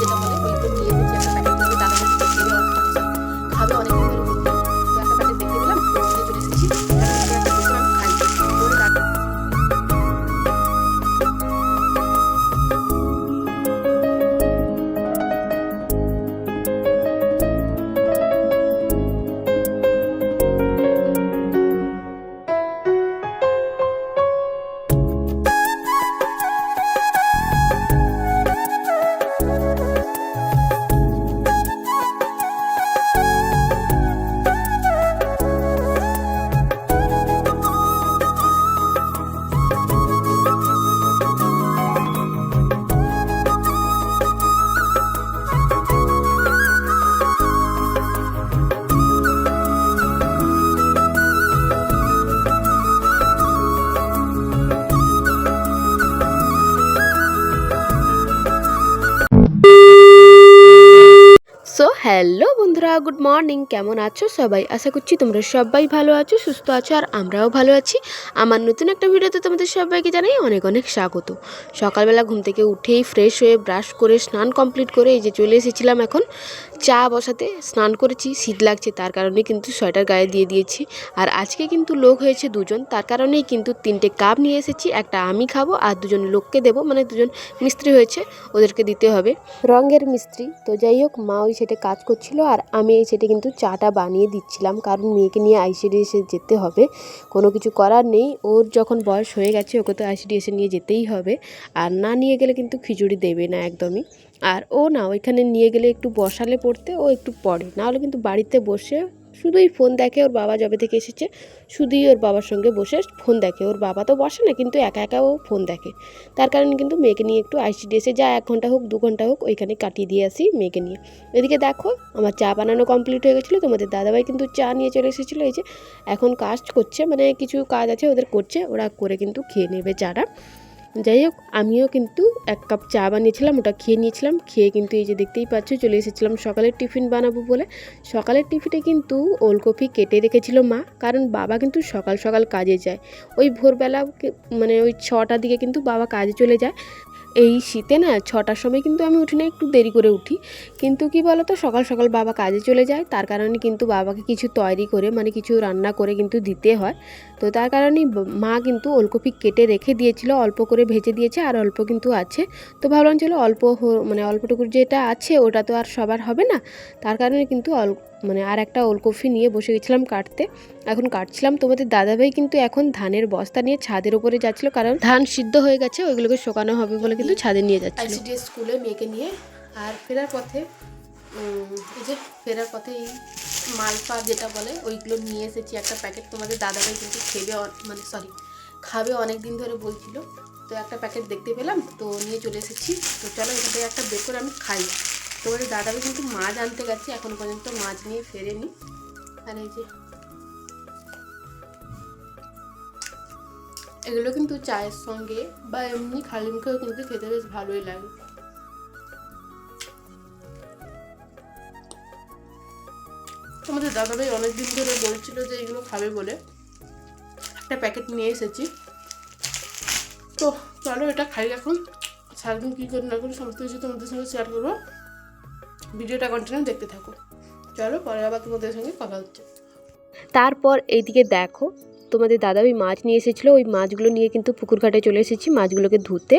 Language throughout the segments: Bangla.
যেটা বলে হ্যালো বন্ধুরা, গুড মর্নিং। কেমন আছো সবাই? আশা করছি তোমরা সবাই ভালো আছো, সুস্থ আছো, আর আমরাও ভালো আছি। আমার নতুন একটা ভিডিওতে তোমাদের সবাইকে জানাই অনেক অনেক স্বাগত। সকালবেলা ঘুম থেকে উঠেই ফ্রেশ হয়ে ব্রাশ করে, স্নান কমপ্লিট করে এই যে চলে এসেছিলাম এখন। চা বসাতে স্নান করেছি, শীত লাগছে তার কারণে কিন্তু সোয়েটার গায়ে দিয়ে দিয়েছি। আর আজকে কিন্তু লোক হয়েছে দুজন, তার কারণেই কিন্তু তিনটে কাপ নিয়ে এসেছি, একটা আমি খাব আর দুজন লোককে দেবো মানে দুজন মিস্ত্রি হয়েছে, ওদেরকে দিতে হবে। রঙের মিস্ত্রি, তো যাই হোক, মা ওই সেটে কাজ করছিল আর আমি এই সেটে কিন্তু চাটা বানিয়ে দিচ্ছিলাম, কারণ মেয়েকে নিয়ে আইসিডিএসে যেতে হবে, কোনো কিছু করার নেই, ওর যখন বয়স হয়ে গেছে, ওকে তো আইসিডিএসে নিয়ে যেতেই হবে, আর না নিয়ে গেলে কিন্তু খিচুড়ি দেবে না একদমই। আর ও না, ওইখানে নিয়ে গেলে একটু বসালে পড়তে, ও একটু পড়ে। নাহলে কিন্তু বাড়িতে বসে শুধুই ফোন দেখে, ওর বাবা যবে থেকে এসেছে, শুধুই ওর বাবার সঙ্গে বসে ফোন দেখে। ওর বাবা তো বসে না, কিন্তু একা একা ও ফোন দেখে। তার কারণে কিন্তু মেয়েকে নিয়ে একটু আইসিডিএসে যা এক ঘণ্টা হোক, দু ঘণ্টা হোক, ওইখানে কাটিয়ে দিয়ে আসি মেয়েকে নিয়ে। এদিকে দেখো, আমার চা বানানো কমপ্লিট হয়ে গেছিল, তোমাদের দাদাভাই কিন্তু চা নিয়ে চলে এসেছিল, এই যে এখন কাজ করছে মানে কিছু কাজ আছে ওদের করছে, ওরা করে কিন্তু খেয়ে নেবে চাটা। যাই হোক আমিও কিন্তু এক কাপ চা বানিয়েছিলাম, ওটা খেয়ে নিয়েছিলাম। খেয়ে কিন্তু এই যে দেখতেই পাচ্ছ, চলে এসেছিলাম সকালের টিফিন বানাবো বলে। সকালের টিফিনে কিন্তু ওলকপি কেটে রেখেছিল মা, কারণ বাবা কিন্তু সকাল সকাল কাজে যায়। ওই ভোরবেলা মানে ওই ছটার দিকে কিন্তু বাবা কাজে চলে যায়। এই শীতে না ছটার সময় কিন্তু আমি উঠি না, একটু দেরি করে উঠি। কিন্তু কি বলতো, সকাল সকাল বাবা কাজে চলে যায়, তার কারণে কিন্তু বাবাকে কিছু তৈরি করে মানে কিছু রান্না করে কিন্তু দিতে হয়। তো তার কারণেই মা কিন্তু ওলকপি কেটে রেখে দিয়েছিল, অল্প করে ভেজে দিয়েছে আর অল্প কিন্তু আছে। তো ভাবলাম চলো অল্প মানে অল্পটুকু যেটা আছে, ওটা তো আর সবার হবে না। তার কারণে কিন্তু মানে আর একটা ওলকপি নিয়ে বসে গেছিলাম কাটতে। এখন কাটছিলাম তোমাদের দাদাভাই কিন্তু এখন ধানের বস্তা নিয়ে ছাদের উপরে যাচ্ছিল, কারণ ধান সিদ্ধ হয়ে গেছে, ওইগুলোকে শোকানো হবে বলে কিন্তু ছাদে নিয়ে আইসিডিএস স্কুলে মেয়েকে নিয়ে আর ফেরার পথে এই যে ফেরার পথে এই মালপা যেটা বলে, ওইগুলো নিয়ে এসেছি। একটা প্যাকেট তোমাদের দাদাভাই কিন্তু খেবে মানে সরি খাবে অনেক দিন ধরে বলছিল। তো একটা প্যাকেট দেখতে পেলাম, তো নিয়ে চলে এসেছি। তো চলো এখান থেকে একটা বের করে আমি খাই। তোমাদের দাদাভাই কিন্তু মাছ আনতে গেছে, এখনও পর্যন্ত মাছ নিয়ে ফেরেনি। আর এই যে, এগুলো কিন্তু চায়ের সঙ্গে বা এমনি খালি মুখেও কিন্তু খেতে বেশ ভালোই লাগে। তোমাদের দাদাভাই অনেক দিন ধরে বলছিল যে এগুলো খাবে বলে। একটা প্যাকেট নিয়ে এসেছি। তো চলো এটা খাই এখন। সারাদিন কী করি না করি সমস্ত কিছু তোমাদের সঙ্গে শেয়ার করব। ভিডিওটা কন্টিনিউ দেখতে থাকো। চলো পরে আবার তোমাদের সঙ্গে কথা হচ্ছে। তারপর এইদিকে দেখো, তোমাদের দাদা ওই মাছ নিয়ে এসেছিল, ওই মাছগুলো নিয়ে কিন্তু পুকুর ঘাটে চলে এসেছি মাছগুলোকে ধুতে।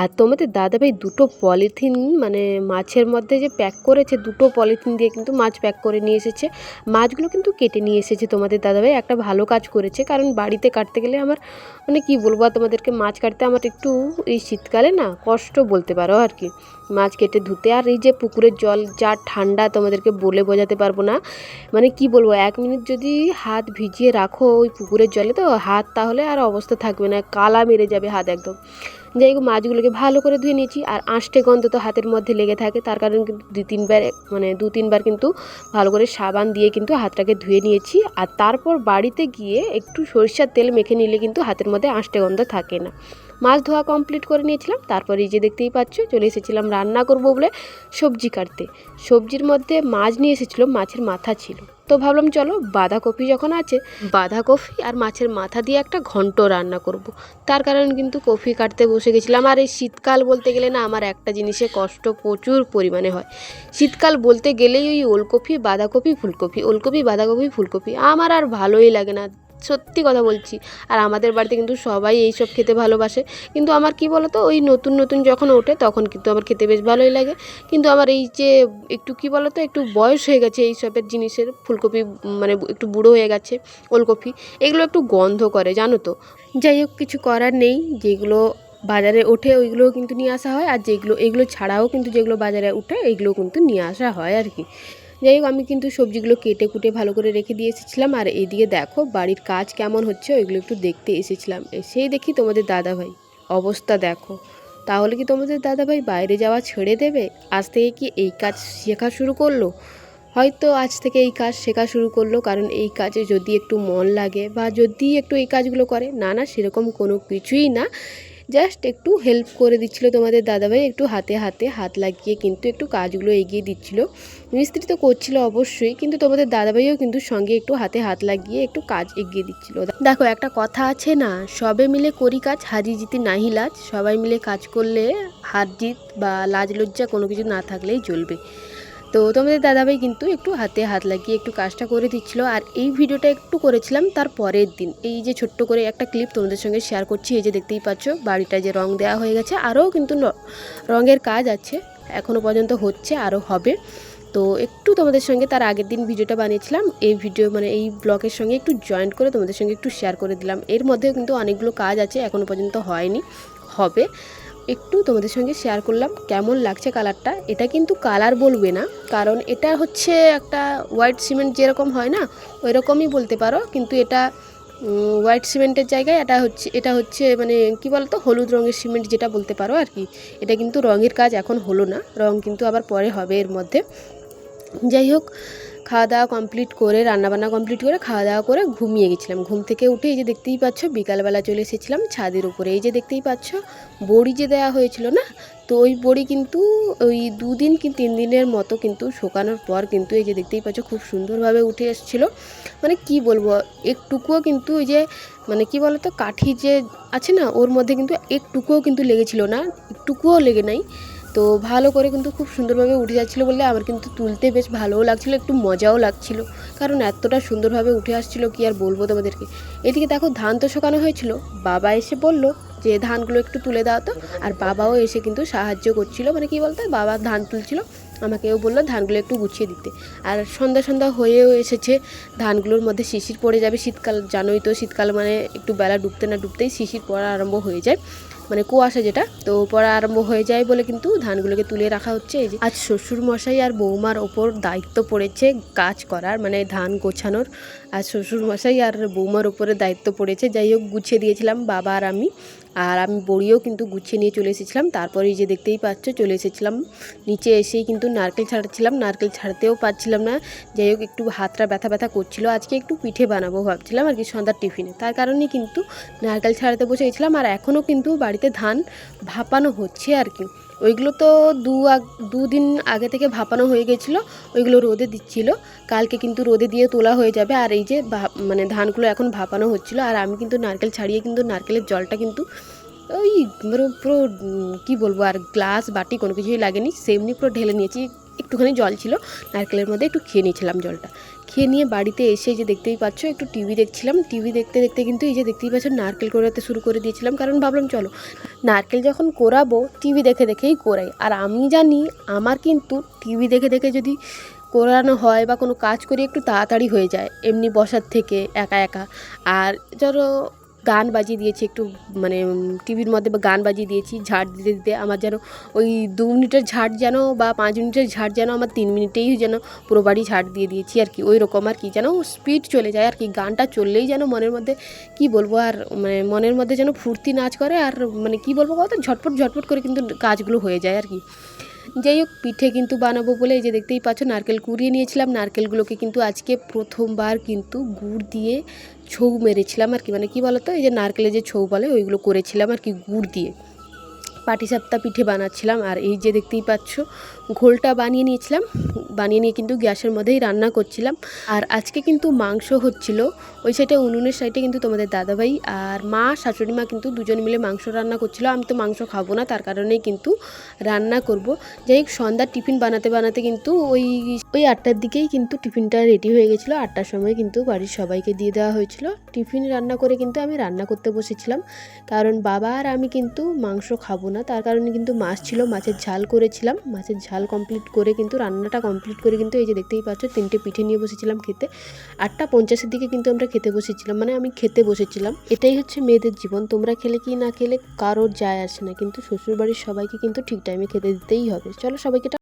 আর তোমাদের দাদা ভাই দুটো পলিথিন মানে মাছের মধ্যে যে প্যাক করেছে, দুটো পলিথিন দিয়ে কিন্তু মাছ প্যাক করে নিয়ে এসেছে। মাছগুলো কিন্তু কেটে নিয়ে এসেছে তোমাদের দাদাভাই, একটা ভালো কাজ করেছে। কারণ বাড়িতে কাটতে গেলে আমার মানে কি বলব তোমাদেরকে, মাছ কাটতে আমার একটু এই শীতকালে না কষ্ট বলতে পারো আর কি। মাছ কেটে ধুতে। আর এই যে পুকুরের জল, যা ঠান্ডা, তোমাদেরকে বলে বোঝাতে পারব না। মানে কি বলব, এক মিনিট যদি হাত ভিজিয়ে রাখো ওই পুকুরের জলে, তো হাত তাহলে আর অবস্থা থাকবে না, কালা মেরে যাবে হাত একদম। যাই হোক, মাছগুলোকে ভালো করে ধুয়ে নিয়েছি, আর আঁশটে গন্ধ তো হাতের মধ্যে লেগে থাকে, তার কারণে কিন্তু দু তিনবার মানে দু তিনবার কিন্তু ভালো করে সাবান দিয়ে কিন্তু হাতটাকে ধুয়ে নিয়েছি। আর তারপর বাড়িতে গিয়ে একটু সরিষার তেল মেখে নিলে কিন্তু হাতের মধ্যে আঁশটে গন্ধ থাকে না। মাছ ধোয়া কমপ্লিট করে নিয়েছিলাম। তারপরে এই যে দেখতেই পাচ্ছ, চলে এসেছিলাম রান্না করব বলে সবজি কাটতে। সবজির মধ্যে মাছ নিয়ে এসেছিল, মাছের মাথা ছিল। তো ভাবলাম চলো বাঁধাকপি যখন আছে, বাঁধাকপি আর মাছের মাথা দিয়ে একটা ঘন্ট রান্না করব। তার কারণ কিন্তু কফি কাটতে বসে গেছিলাম। আর এই শীতকাল বলতে গেলে না, আমার একটা জিনিসে কষ্ট প্রচুর পরিমাণে হয়। শীতকাল বলতে গেলেই ওই ওলকপি, বাঁধাকপি, ফুলকপি, ওলকপি, বাঁধাকপি, ফুলকপি। আমার আর ভালোই লাগে না। সত্যি কথা বলছি। আর আমাদের বাড়িতে কিন্তু সবাই এইসব খেতে ভালোবাসে। কিন্তু আমার কি বলতো, ওই নতুন নতুন যখন ওঠে তখন কিন্তু আমার খেতে বেশ ভালোই লাগে। কিন্তু আমার এই যে একটু কি বলতো, একটু বয়স হয়ে গেছে এই সবের জিনিসের, ফুলকপি মানে একটু বুড়ো হয়ে গেছে ওলকপি, এগুলো একটু গন্ধ করে, জানো তো। যাই হোক, কিছু করার নেই, যেগুলো বাজারে ওঠে ওইগুলোও কিন্তু নিয়ে আসা হয়, আর যেগুলো, এগুলো ছাড়াও কিন্তু যেগুলো বাজারে উঠে এইগুলো কিন্তু নিয়ে আসা হয় আর কি। যাই হোক আমি কিন্তু সবজিগুলো কেটে কুটে ভালো করে রেখে দিয়ে এসেছিলাম। আর এদিকে দেখো, বাড়ির কাজ কেমন হচ্ছে ওইগুলো একটু দেখতে এসেছিলাম। এসেই দেখি তোমাদের দাদাভাই। অবস্থা দেখো। তাহলে কি তোমাদের দাদাভাই বাইরে যাওয়া ছেড়ে দেবে? আজ থেকে কি এই কাজ শেখা শুরু করল? হয়তো আজ থেকে এই কাজ শেখা শুরু করল, কারণ এই কাজে যদি একটু মন লাগে বা যদি একটু এই কাজগুলো করে, না না, সেরকম কোনো কিছুই না। জাস্ট একটু হেল্প করে দিচ্ছিল তোমাদের দাদাভাই, একটু হাতে হাতে হাত লাগিয়ে কিন্তু একটু কাজগুলো এগিয়ে দিচ্ছিল। মিস্ত্রি তো করছিল অবশ্যই, কিন্তু তোমাদের দাদাভাইও কিন্তু সঙ্গে একটু হাতে হাত লাগিয়ে একটু কাজ এগিয়ে দিচ্ছিল। দেখো, একটা কথা আছে না, সবে মিলে করি কাজ, হাজি জিতি নাহি লাজ। সবাই মিলে কাজ করলে হার জিত বা লাজ লজ্জা কোনো কিছু না থাকলেই চলবে। তো তোমাদের দাদাভাই কিন্তু একটু হাতে হাত লাগিয়ে একটু কাজটা করে দিচ্ছিল। আর এই ভিডিওটা একটু করেছিলাম তার পরের দিন। এই যে ছোট্ট করে একটা ক্লিপ তোমাদের সঙ্গে শেয়ার করছি, এই যে দেখতেই পাচ্ছ বাড়িটা যে রং দেওয়া হয়ে গেছে, আরও কিন্তু রঙের কাজ আছে এখনও পর্যন্ত হচ্ছে, আরও হবে। তো একটু তোমাদের সঙ্গে তার আগের দিন ভিডিওটা বানিয়েছিলাম, এই ভিডিও মানে এই ব্লগের সঙ্গে একটু জয়েন্ট করে তোমাদের সঙ্গে একটু শেয়ার করে দিলাম। এর মধ্যেও কিন্তু অনেকগুলো কাজ আছে এখনও পর্যন্ত হয়নি, হবে। একটু তোমাদের সঙ্গে শেয়ার করলাম কেমন লাগছে কালারটা এটা কিন্তু কালার বলবে না, কারণ এটা হচ্ছে একটা হোয়াইট সিমেন্ট যেরকম হয় না ওই রকমই বলতে পারো। কিন্তু এটা হোয়াইট সিমেন্টের জায়গায় এটা হচ্ছে এটা হচ্ছে মানে কি বলতো, হলুদ রঙের সিমেন্ট যেটা বলতে পারো আর কি। এটা কিন্তু রঙের কাজ এখন হলো না, রং কিন্তু আবার পরে হবে এর মধ্যে। যাই হোক খাওয়া দাওয়া কমপ্লিট করে, রান্নাবান্না কমপ্লিট করে খাওয়া দাওয়া করে ঘুমিয়ে গেছিলাম। ঘুম থেকে উঠে এই যে দেখতেই পাচ্ছ, বিকালবেলা চলে এসেছিলাম ছাদের উপরে। এই যে দেখতেই পাচ্ছ, বড়ি যে দেওয়া হয়েছিল না, তো ওই বড়ি কিন্তু ওই দুদিন কি তিন দিনের মতো কিন্তু শুকানোর পর কিন্তু এই যে দেখতেই পাচ্ছ, খুব সুন্দরভাবে উঠে এসেছিল। মানে কি বলব, একটুকুও কিন্তু ওই যে মানে কি বলতো, কাঠি যে আছে না, ওর মধ্যে কিন্তু একটুকুও কিন্তু লেগেছিল না, একটুকুও লেগে নাই। তো ভালো করে কিন্তু খুব সুন্দরভাবে উঠে যাচ্ছিল বলে আমার কিন্তু তুলতে বেশ ভালোও লাগছিল, একটু মজাও লাগছিল। কারণ এতটা সুন্দরভাবে উঠে আসছিল কি আর বলব তোমাদেরকে। এদিকে দেখো ধান তো শোকানো হয়েছিল, বাবা এসে বলল যে ধানগুলো একটু তুলে দাও তো। আর বাবাও এসে কিন্তু সাহায্য করছিল মানে কি বলতো, বাবা ধান তুলছিল, আমাকেও বলল ধানগুলো একটু গুছিয়ে দিতে। আর সন্ধ্যা সন্ধ্যা হয়েও এসেছে, ধানগুলোর মধ্যে শিশির পড়ে যাবে, শীতকাল, জানোই তো শীতকাল মানে একটু বেলা ডুবতে না ডুবতেই শিশির পড়া আরম্ভ হয়ে যায়। মানে কুয়াশা যেটা, তো পড়া আরম্ভ হয়ে যায় বলে কিন্তু ধানগুলোকে তুলে রাখা হচ্ছে। এই যে আজ শ্বশুর মশাই আর বৌমার ওপর দায়িত্ব পড়েছে কাজ করার মানে ধান গোছানোর। আর শ্বশুর মশাই আর বৌমার উপরে দায়িত্ব পড়েছে। যাই হোক, গুছিয়ে দিয়েছিলাম বাবা আর আমি। আর আমি বড়িও কিন্তু গুছিয়ে নিয়ে চলে এসেছিলাম। তারপরে যে দেখতেই পাচ্ছ, চলে এসেছিলাম। নিচে এসেই কিন্তু নারকেল ছাড়ছিলাম। নারকেল ছাড়তেও পারছিলাম না। যাই হোক, একটু হাতটা ব্যথা ব্যথা করছিল। আজকে একটু পিঠে বানাবো ভাবছিলাম, আর কি সন্ধ্যার টিফিনে। তার কারণে কিন্তু নারকেল ছাড়াতে বসে গেছিলাম। আর এখনও কিন্তু বাড়িতে ধান ভাপানো হচ্ছে আর কি। ওইগুলো তো দু দুদিন আগে থেকে ভাপানো হয়ে গেছিল, ওইগুলো রোদে দিচ্ছিল। কালকে কিন্তু রোদে দিয়ে তোলা হয়ে যাবে, আর এই যে মানে ধানগুলো এখন ভাপানো হচ্ছিল, আর আমি কিন্তু নারকেল ছাড়িয়ে কিন্তু নারকেলের জলটা কিন্তু ওই পুরো কী বলব, আর গ্লাস, বাটি কোনো কিছুই লাগেনি, সেমনি পুরো ঢেলে নিয়েছি, একটুখানি জল ছিল, নারকেলের মধ্যে একটু খেয়ে নিয়েছিলাম জলটা। খেয়ে নিয়ে বাড়িতে এসে যে দেখতেই পাচ্ছ, একটু টিভি দেখছিলাম। টিভি দেখতে দেখতে কিন্তু এই যে দেখতেই পাচ্ছ, নারকেল কোরাতে শুরু করে দিয়েছিলাম। কারণ ভাবলাম, চলো, নারকেল যখন কোরাবো টিভি দেখে দেখেই কোরাই। আর আমি জানি, আমার কিন্তু টিভি দেখে দেখে যদি কোরানো হয় বা কোনো কাজ করি, একটু তাড়াতাড়ি হয়ে যায়, এমনি বসার থেকে একা একা। আর ধরো গান বাজিয়ে দিয়েছি, একটু মানে টিভির মধ্যে বা গান বাজিয়ে দিয়েছি, ঝাড় দিতে দিতে আমার যেন ওই দু মিনিটের ঝাড় যেন বা পাঁচ মিনিটের ঝাড় যেন আমার তিন মিনিটেই যেন পুরো বাড়ি ঝাড় দিয়ে দিয়েছি আর কি। ওই রকম আর কি, যেন স্পিড চলে যায় আর কি, গানটা চললেই যেন মনের মধ্যে, কি বলব আর মানে মনের মধ্যে যেন ফুর্তি নাচ করে আর মানে কি বলব কত ঝটপট ঝটপট করে কিন্তু কাজগুলো হয়ে যায় আর কি। যাই হোক, পিঠে কিন্তু বানাবো বলে এই যে দেখতেই পাচ্ছ, নারকেল কুড়িয়ে নিয়েছিলাম। নারকেলগুলোকে কিন্তু আজকে প্রথমবার কিন্তু গুড় দিয়ে ছৌ মেরেছিলাম আর কি। মানে কি বলতো, এই যে নারকেলের যে ছৌ বলে, ওইগুলো করেছিলাম আর কি গুড় দিয়ে। পাটিসাপ্তা পিঠে বানাচ্ছিলাম। আর এই যে দেখতেই পাচ্ছ ঘোলটা বানিয়ে নিয়েছিলাম। বানিয়ে নিয়ে কিন্তু গ্যাসের মধ্যেই রান্না করছিলাম। আর আজকে কিন্তু মাংস হচ্ছিল। ওই সাইডে উনুনের সাইডে কিন্তু তোমাদের দাদাভাই আর মা, শাশুড়ি মা কিন্তু দুজন মিলে মাংস রান্না করছিল। আমি তো মাংস খাব না, তার কারণেই কিন্তু রান্না করব। যাই হোক সন্ধ্যার টিফিন বানাতে বানাতে কিন্তু ওই ওই আটটার দিকেই কিন্তু টিফিনটা রেডি হয়ে গেছিল। আটটার সময় কিন্তু বাড়ির সবাইকে দিয়ে দেওয়া হয়েছিল। টিফিন রান্না করে কিন্তু আমি রান্না করতে বসেছিলাম। কারণ বাবা আর আমি কিন্তু মাংস খাব না, তার কারণে কিন্তু মাছ ছিল। মাছের ঝাল করেছিলাম। মাছের ঝাল কমপ্লিট করে কিন্তু, রান্নাটা কমপ্লিট করে কিন্তু এই যে দেখতেই পাচ্ছ, তিনটে পিঠে নিয়ে বসেছিলাম খেতে। আটটা পঞ্চাশের দিকে কিন্তু আমরা খেতে বসেছিলাম মানে আমি খেতে বসেছিলাম। এটাই হচ্ছে মেয়েদের জীবন, তোমরা খেলে কি না খেলে কারোর যায় আসে না, কিন্তু শ্বশুরবাড়ির সবাইকে কিন্তু ঠিক টাইমে খেতে দিতেই হবে। চলো সবাইকে